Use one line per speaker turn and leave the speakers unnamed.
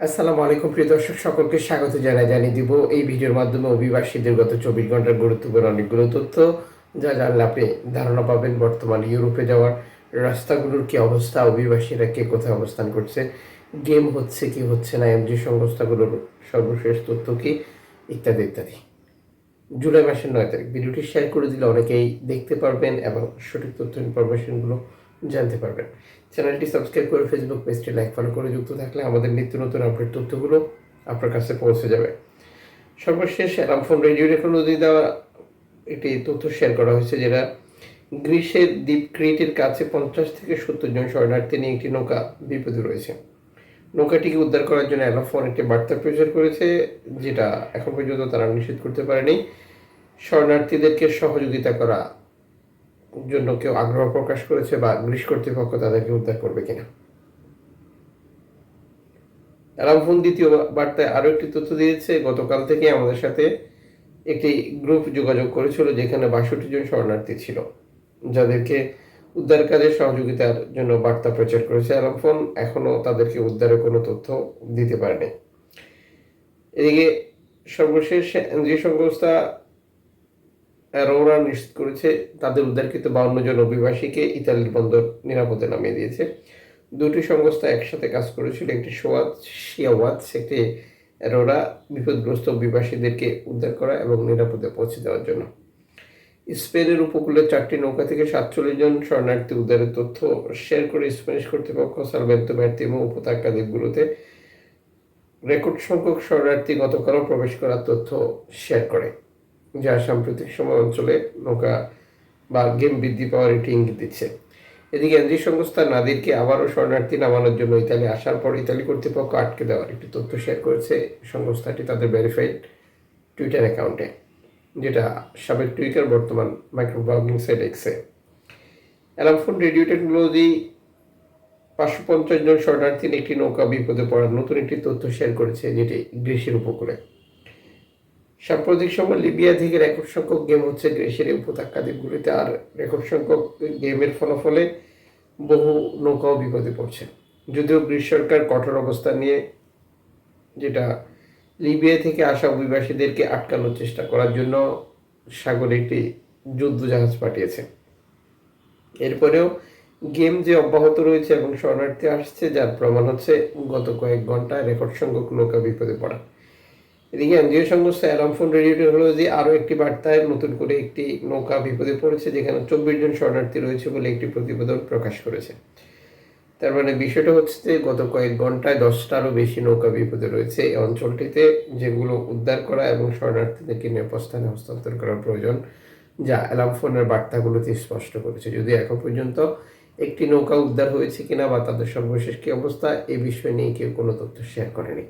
আসসালামু আলাইকুম, প্রিয় দর্শক, সকলকে স্বাগত জানাই, জানিয়ে দিব এই ভিডিওর মাধ্যমে অভিবাসীদের গত চব্বিশ ঘণ্টার গুরুত্বপূর্ণ অনেকগুলো তথ্য, যা জানলে আপনি ধারণা পাবেন বর্তমান ইউরোপে যাওয়ার রাস্তাগুলোর কি অবস্থা, অভিবাসীরা কে কোথায় অবস্থান করছে, গেম হচ্ছে কি হচ্ছে না, এমজি সংস্থাগুলোর সর্বশেষ তথ্য কি, ইত্যাদি ইত্যাদি। জুলাই মাসের নয় তারিখ। ভিডিওটি শেয়ার করে দিলে অনেকেই দেখতে পারবেন এবং সঠিক তথ্য, ইনফরমেশনগুলো জানতে পারবেন। চ্যানেলটি সাবস্ক্রাইব করে ফেসবুক পেজটি লাইক ফলো করে যুক্ত থাকলে আমাদের নিত্য নতুন আপডেট তথ্যগুলো আপনার কাছে পৌঁছে যাবে। সর্বশেষ অ্যালামফোন রেডিও টেকনোলজি দেওয়া একটি তথ্য শেয়ার করা হয়েছে যেটা গ্রীষ্মের দ্বীপ ক্রিটের কাছে পঞ্চাশ থেকে সত্তর জন শরণার্থী নিয়ে একটি নৌকা বিপদে রয়েছে। নৌকাটিকে উদ্ধার করার জন্য অ্যালাফোন একটি বার্তা প্রচার করেছে, যেটা এখন পর্যন্ত তারা নিষেধ করতে পারেনি। শরণার্থীদেরকে সহযোগিতা করা জন্য কেউ আগ্রহ প্রকাশ করেছে বা গ্রীষ্ম কর্তৃপক্ষ তাদেরকে উদ্ধার করবে কিনা? অ্যালামফোন দ্বিতীয় বার্তায় আরও একটি তথ্য দিয়েছে, গতকাল থেকে আমাদের সাথে একটি গ্রুপ যোগাযোগ করেছিল যেখানে বাষট্টি জন শরণার্থী ছিল, যাদেরকে উদ্ধার কাজে সহযোগিতার জন্য বার্তা প্রচার করেছে অ্যালামফোন এখনও তাদেরকে উদ্ধারের কোনো তথ্য দিতে পারেনি। এদিকে সর্বশেষ এনজিও সংস্থা অ্যারোরা নিশ্চিত করেছে তাদের উদ্ধারকৃত বাউন্ন জন অভিবাসীকে ইতালির বন্দর নিরাপদে নামিয়ে দিয়েছে। দুটি সংস্থা একসাথে কাজ করেছিল, একটি সোয়াদ শিয়াওয়াজ একটি অ্যারোরা বিপদগ্রস্ত অভিবাসীদেরকে উদ্ধার করা এবং নিরাপদে পৌঁছে দেওয়ার জন্য। স্পেনের উপকূলে চারটি নৌকা থেকে সাতচল্লিশ জন শরণার্থী উদ্ধারের তথ্য শেয়ার করে স্প্যানিশ কর্তৃপক্ষ সালভেন্তো ম্যার্তিমো উপত্যকা দ্বীপগুলোতে রেকর্ড সংখ্যক শরণার্থী গতকালও প্রবেশ করার তথ্য শেয়ার করে। যা সাম্প্রতিক সময় অঞ্চলে নৌকা বা গেম বৃদ্ধি পাওয়ার একটি ইঙ্গিত দিচ্ছে। এদিকে এনজি সংস্থা নাদিরকে আবারও শরণার্থী নামানোর জন্য ইতালি আসার পর ইতালি কর্তৃপক্ষ আটকে দেওয়ার একটি তথ্য শেয়ার করেছে সংস্থাটি তাদের ভেরিফাইড টুইটার অ্যাকাউন্টে যেটা সাবেক টুইটার বর্তমান মাইক্রো ব্লগিং সাইট এক্সে অ্যালামফোন রেডিও টেকনোলজি, পাঁচশো পঞ্চাশ জন শরণার্থীর একটি নৌকা বিপদে পড়ার নতুন একটি তথ্য শেয়ার করেছে যেটি গ্রীসের উপকূলে। সাম্প্রতিক সময় লিবিয়া থেকে রেকর্ড সংখ্যক গেম হচ্ছে গ্রীসের এই উপত্যকা দ্বীপগুলিতে, আর রেকর্ড সংখ্যক গেমের ফলাফলে বহু নৌকাও বিপদে পড়ছে। যদিও গ্রীস সরকার কঠোর অবস্থান নিয়ে যেটা লিবিয়া থেকে আসা অভিবাসীদেরকে আটকানোর চেষ্টা করার জন্য সাগরে একটি যুদ্ধ জাহাজ পাঠিয়েছে। এরপরেও গেম যে অব্যাহত রয়েছে এবং শরণার্থী আসছে, যার প্রমাণ হচ্ছে গত কয়েক ঘন্টায় রেকর্ড সংখ্যক নৌকা বিপদে পড়া। এদিকে এনজিও সংস্থা অ্যালামফোন রেডিও টেকনোলজি আরও একটি বার্তায় নতুন করে একটি নৌকা বিপদে পড়েছে, যেখানে চব্বিশ জন শরণার্থী রয়েছে বলে একটি প্রতিবেদন প্রকাশ করেছে। তার মানে বিষয়টা হচ্ছে যে গত কয়েক ঘন্টায় দশটারও বেশি নৌকা বিপদে রয়েছে এই অঞ্চলটিতে, যেগুলো উদ্ধার করা এবং শরণার্থীদেরকে নিরাপস্থানে হস্তান্তর করার প্রয়োজন, যা অ্যালামফোনের বার্তাগুলোতে স্পষ্ট করেছে। যদি এখন পর্যন্ত একটি নৌকা উদ্ধার হয়েছে কিনা বা তাদের সর্বশেষ কী অবস্থা, এ বিষয় নিয়ে কেউ কোনো তথ্য শেয়ার করেনি।